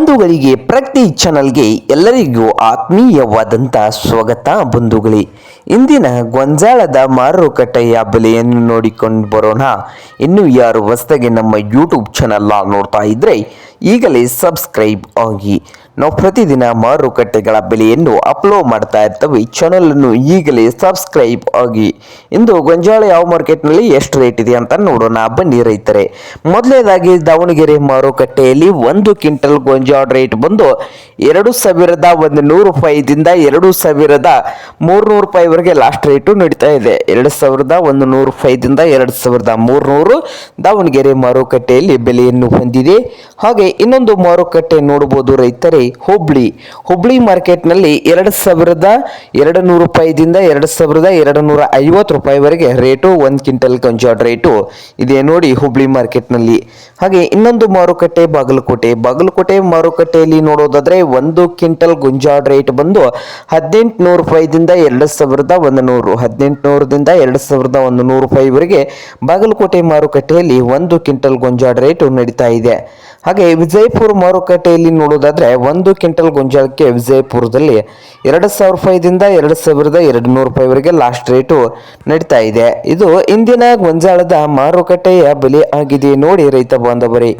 ಬಂಧುಗಳಿಗೆ ಪ್ರತಿ ಚಾನಲ್ಗೆ ಎಲ್ಲರಿಗೂ ಆತ್ಮೀಯವಾದಂಥ ಸ್ವಾಗತ ಬಂಧುಗಳೇ. ಇಂದಿನ ಗೊಂಜಾಳದ ಮಾರುಕಟ್ಟೆಯ ಬೆಲೆಯನ್ನು ನೋಡಿಕೊಂಡು ಬರೋಣ. ಇನ್ನು ಯಾರು ಹೊಸದಾಗಿ ನಮ್ಮ ಯೂಟ್ಯೂಬ್ ಚಾನಲ್ನ ನೋಡ್ತಾ ಇದ್ರೆ ಈಗಲೇ ಸಬ್ಸ್ಕ್ರೈಬ್ ಆಗಿ. ನಾವು ಪ್ರತಿದಿನ ಮಾರುಕಟ್ಟೆಗಳ ಬೆಲೆಯನ್ನು ಅಪ್ಲೋಡ್ ಮಾಡ್ತಾ ಇರ್ತವೆ. ಚಾನಲನ್ನು ಈಗಲೇ ಸಬ್ಸ್ಕ್ರೈಬ್ ಆಗಿ. ಇಂದು ಗೊಂಜಾಳ ಯಾವ ಮಾರ್ಕೆಟ್ನಲ್ಲಿ ಎಷ್ಟು ರೇಟ್ ಇದೆ ಅಂತ ನೋಡೋಣ. ಬನ್ನಿ ರೈತರೆ. ಮೊದಲನೇದಾಗಿ ದಾವಣಗೆರೆ ಮಾರುಕಟ್ಟೆಯಲ್ಲಿ ಒಂದು ಕ್ವಿಂಟಲ್ ಗೊಂಜಾಳ ರೇಟ್ ಬಂದು ಎರಡು ಸಾವಿರದ ಒಂದು ನೂರು ರೂಪಾಯಿದಿಂದ ಎರಡು ಸಾವಿರದ ಮೂರುನೂರು ರೂಪಾಯಿವರೆಗೆ ಲಾಸ್ಟ್ ರೇಟು ನಡೀತಾ ಇದೆ. ಎರಡು ಸಾವಿರದ ಒಂದು ನೂರು ರೂಪಾಯಿದಿಂದ ಎರಡು ಸಾವಿರದ ಮೂರುನೂರು ದಾವಣಗೆರೆ ಮಾರುಕಟ್ಟೆಯಲ್ಲಿ ಬೆಲೆಯನ್ನು ಹೊಂದಿದೆ. ಹಾಗೆ ಇನ್ನೊಂದು ಮಾರುಕಟ್ಟೆ ನೋಡಬಹುದು ರೈತರೇ, ಹುಬ್ಳಿ. ಹುಬ್ಳಿ ಮಾರ್ಕೆಟ್ನಲ್ಲಿ ಎರಡು ಸಾವಿರದ ಎರಡು ನೂರು ರೂಪಾಯಿದಿಂದ ಎರಡು ಸಾವಿರದ ಎರಡು ನೂರ ಐವತ್ತು ರೂಪಾಯಿವರೆಗೆ ರೇಟು ಒಂದು ಕ್ವಿಂಟಲ್ ಕಂಜಾಡ್ ರೇಟು ಇದೆ ನೋಡಿ ಹುಬ್ಳಿ ಮಾರ್ಕೆಟ್ನಲ್ಲಿ. ಹಾಗೆ ಇನ್ನೊಂದು ಮಾರುಕಟ್ಟೆ ಬಾಗಲಕೋಟೆ. ಬಾಗಲಕೋಟೆ ಮಾರುಕಟ್ಟೆಯಲ್ಲಿ ನೋಡೋದಾದ್ರೆ ಒಂದು ಕ್ವಿಂಟಲ್ ಗುಂಜಾಡ್ ರೇಟ್ ಬಂದು ಹದಿನೆಂಟು ನೂರು ರೂಪಾಯಿದಿಂದ ಎರಡು ಸಾವಿರದ ಒಂದು ನೂರು ಹದಿನೆಂಟು ನೂರದಿಂದ ಎರಡು ಸಾವಿರದ ಒಂದು ನೂರು ರೂಪಾಯಿವರೆಗೆ ಬಾಗಲಕೋಟೆ ಮಾರುಕಟ್ಟೆಯಲ್ಲಿ ಒಂದು ಕ್ವಿಂಟಲ್ ಗುಂಜಾಡ್ ರೇಟು ನಡೀತಾ ಇದೆ. ಹಾಗೆ ವಿಜಯಪುರ ಮಾರುಕಟ್ಟೆಯಲ್ಲಿ ನೋಡೋದಾದ್ರೆ ಒಂದು ಕ್ವಿಂಟಲ್ ಗೊಂಜಾಳಕ್ಕೆ ವಿಜಯಪುರದಲ್ಲಿ ಎರಡು ಸಾವಿರ ರೂಪಾಯಿದಿಂದ ಎರಡು ಸಾವಿರದ ಎರಡು ನೂರು ರೂಪಾಯಿವರೆಗೆ ಲಾಸ್ಟ್ ರೇಟು ನಡೀತಾ ಇದೆ. ಇದು ಇಂದಿನ ಗೊಂಜಾಳದ ಮಾರುಕಟ್ಟೆಯ ಬೆಲೆ ಆಗಿದೆ ನೋಡಿ ರೈತ ಬಾಂಧವರೇ.